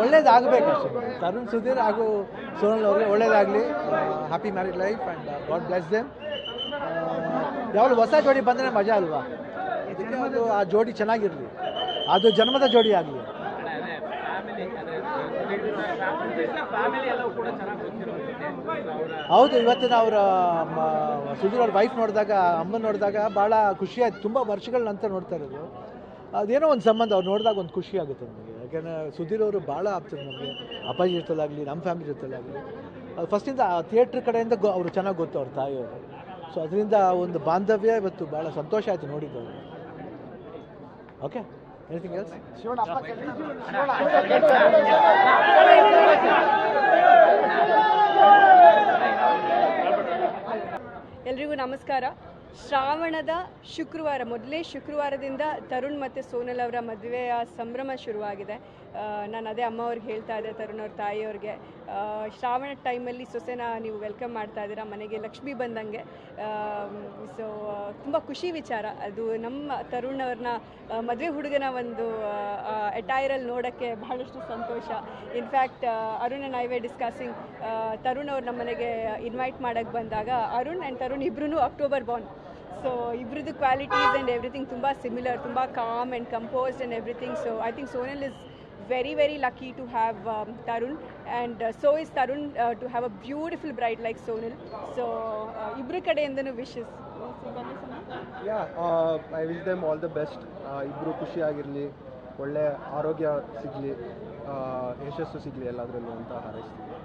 ಒಳ್ಳೇದಾಗಬೇಕು ತರುಣ್ ಸುಧೀರ್ ಹಾಗೂ ಸೋನಲ್ ಅವ್ರಿಗೆ ಒಳ್ಳೇದಾಗಲಿ. Happy married life and God bless them ಯಾವಾಗಲೂ ಹೊಸ ಜೋಡಿ ಬಂದರೆ ಮಜಾ ಅಲ್ವಾ? ಅದು ಆ ಜೋಡಿ ಚೆನ್ನಾಗಿರಲಿ. ಅದು ಜನ್ಮದ ಜೋಡಿ ಆಗಲಿ. ಫ್ಯಾಮಿಲಿ ಅಂದ್ರೆ ಫ್ಯಾಮಿಲಿ ಎಲ್ಲವೂ ಕೂಡ ಚೆನ್ನಾಗಿ ಗೊತ್ತಿರೋದು ಅವರ ಹೌದು ಇವತ್ತಿನ ಅವರ ಸುಧೀರ್ ಅವ್ರ ವೈಫ್ ನೋಡಿದಾಗ ಅಮ್ಮನ ನೋಡಿದಾಗ ಭಾಳ ಖುಷಿ ಆಯ್ತು. ತುಂಬ ವರ್ಷಗಳ ನಂತರ ನೋಡ್ತಾ ಇರೋದು. ಅದೇನೋ ಒಂದು ಸಂಬಂಧ ಅವ್ರು ನೋಡಿದಾಗ ಒಂದು ಖುಷಿ ಆಗುತ್ತೆ ನಮಗೆ. ಯಾಕೆಂದರೆ ಸುಧೀರ್ ಅವರು ಭಾಳ ಆಗ್ತದೆ ನಮಗೆ. ಅಪ್ಪಾಜಿ ಜೊತೆಲಾಗಲಿ ನಮ್ಮ ಫ್ಯಾಮಿಲಿ ಜೊತೆಲಾಗಲಿ. ಅದು ಫಸ್ಟಿಂದ ಥಿಯೇಟ್ರ್ ಕಡೆಯಿಂದ ಗೊ ಅವರು ಚೆನ್ನಾಗಿ ಗೊತ್ತು ಅವ್ರ ತಾಯಿಯವರು. ಸೊ ಅದರಿಂದ ಒಂದು ಬಾಂಧವ್ಯ ಇವತ್ತು ಭಾಳ ಸಂತೋಷ ಆಯಿತು ನೋಡಿದ್ದವರು ಓಕೆ ಎನಿಥಿಂಗ್ ಎಲ್ಸ್ ಎಲ್ರಿಗೂ ನಮಸ್ಕಾರ. ಶ್ರಾವಣದ ಶುಕ್ರವಾರ, ಮೊದಲೇ ಶುಕ್ರವಾರದಿಂದ ತರುಣ್ ಮತ್ತು ಸೋನಲ್ ಅವರ ಮದುವೆಯ ಸಂಭ್ರಮ ಶುರುವಾಗಿದೆ. ನಾನು ಅದೇ ಅಮ್ಮ ಅವ್ರಿಗೆ ಹೇಳ್ತಾ ಇದ್ದೆ, ತರುಣ್ ಅವ್ರ ತಾಯಿಯವ್ರಿಗೆ ಶ್ರಾವಣ ಟೈಮಲ್ಲಿ ಸೊಸೆನ ನೀವು ವೆಲ್ಕಮ್ ಮಾಡ್ತಾ ಇದ್ದೀರಾ? ಮನೆಗೆ ಲಕ್ಷ್ಮಿ ಬಂದಂಗೆ. ಸೊ ತುಂಬ ಖುಷಿ ವಿಚಾರ. ಅದು ನಮ್ಮ ತರುಣ್ ಅವ್ರನ್ನ ಮದುವೆ ಹುಡುಗನ ಒಂದು ಅಟೈರಲ್ಲಿ ನೋಡೋಕ್ಕೆ ಬಹಳಷ್ಟು ಸಂತೋಷ. In fact Arun and I were discussing Tarun ಅವ್ರು ನಮ್ಮ ಮನೆಗೆ ಇನ್ವೈಟ್ ಮಾಡೋಕ್ಕೆ ಬಂದಾಗ ಅರುಣ್ ಆ್ಯಂಡ್ ತರುಣ್ ಇಬ್ಬರೂ ಅಕ್ಟೋಬರ್ ಬಾರ್ನ್ ಸೊ ಇಬ್ರದ್ದು ಕ್ವಾಲಿಟೀಸ್ ಆ್ಯಂಡ್ ಎವ್ರಿಥಿಂಗ್ ತುಂಬ ಸಿಮಿಲರ್ ತುಂಬ calm and composed and everything so I think Sonal is very very lucky to have Tarun and so is Tarun to have a beautiful bright like Sonal so ಇಬ್ಬರ ಕಡೆಯಿಂದನೂ wishes yeah I wish them all the best ಇಬ್ಬರು ಖುಷಿಯಾಗಿರಲಿ ಒಳ್ಳೆ ಆರೋಗ್ಯ ಸಿಗಲಿ ಯಶಸ್ಸು ಸಿಗಲಿ ಎಲ್ಲದರಲ್ಲೂ ಅಂತ ಹಾರೈಸ್ತೀನಿ.